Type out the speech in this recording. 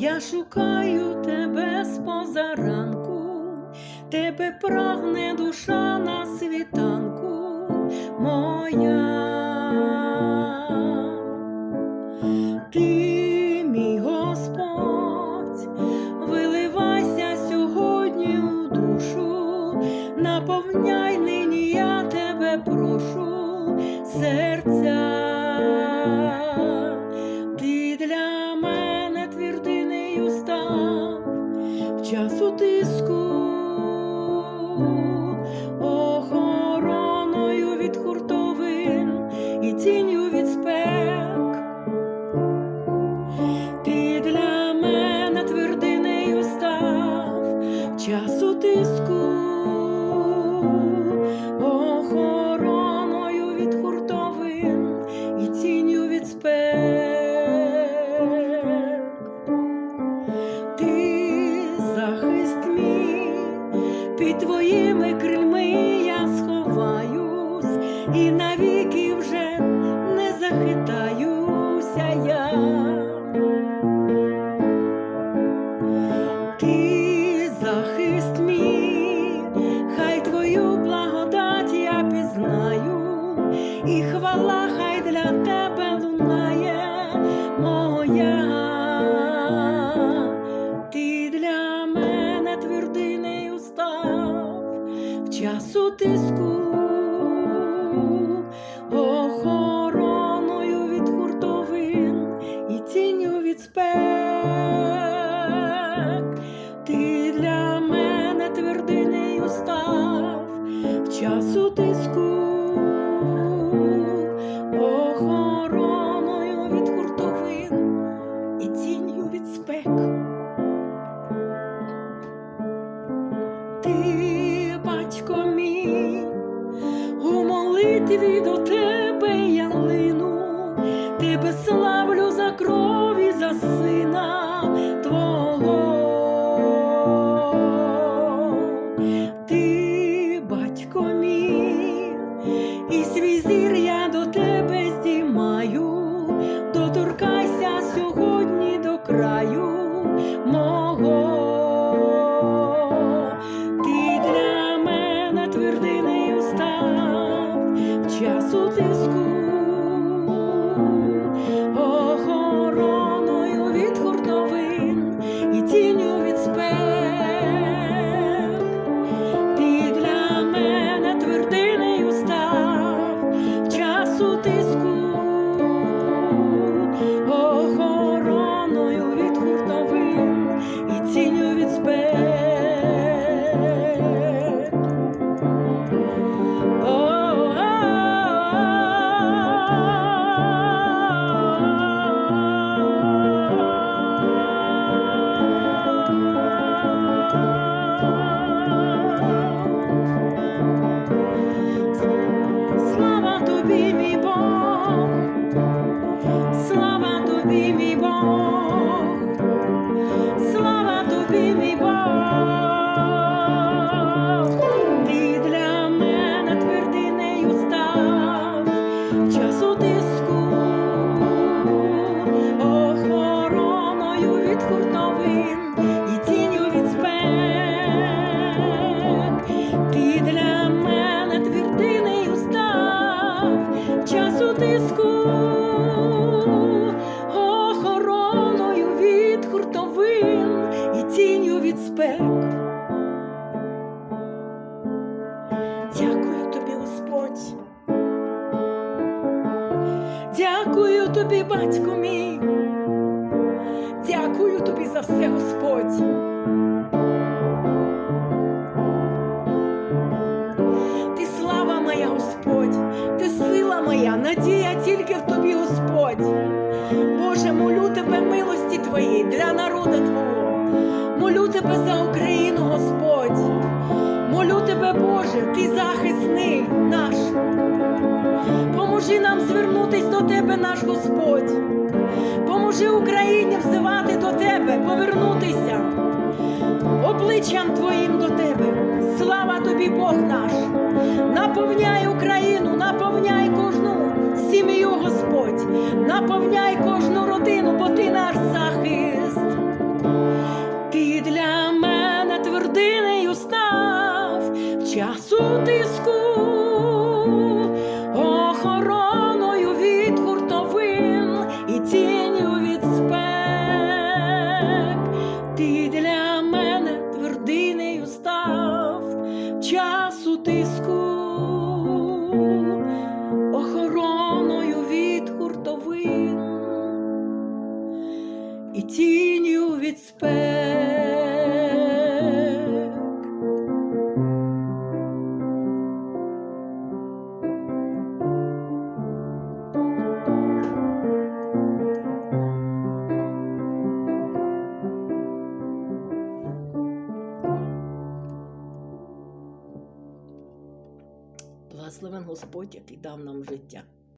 Я шукаю тебе з позаранку, тебе прагне душа на світанку моя. Ти, мій Господь, виливайся сьогодні у душу, наповняй нині я тебе прошу, серця. Охороною від хуртовин і тінню від спек. Ти захист мій, під твоїми крильми я сховаюсь, і навіки і хвала хай для тебе лунає моя. Ти для мене твердинею став в часу тиску, охороною від хуртовин і тінню від спек. Ти для мене твердинею став в часу тиску, молитві до тебе я лину, тебе славлю мій Бог, слава тобі, мій Бог, ти для мене твердинею став. Часу тиску, від спек. Дякую тобі, Господь. Дякую тобі, батько мій. Дякую тобі за все, Господь. Ти слава моя, Господь, ти сила моя, надія тільки в тобі, Господь. Боже, молю тебе милості Твоєї для народу Твого. Молю тебе за Україну, Господь. Молю тебе, Боже, ти захисний наш. Поможи нам звернутись до Тебе, наш Господь. Поможи Україні взивати до Тебе, повернутися обличчям Твоїм до Тебе. Слава тобі, Бог наш! Наповняй Україну, наповняй кожну сім'ю, Господь, наповняй кожну родину, бо ти наш часу тиску, Господь, який дав нам життя.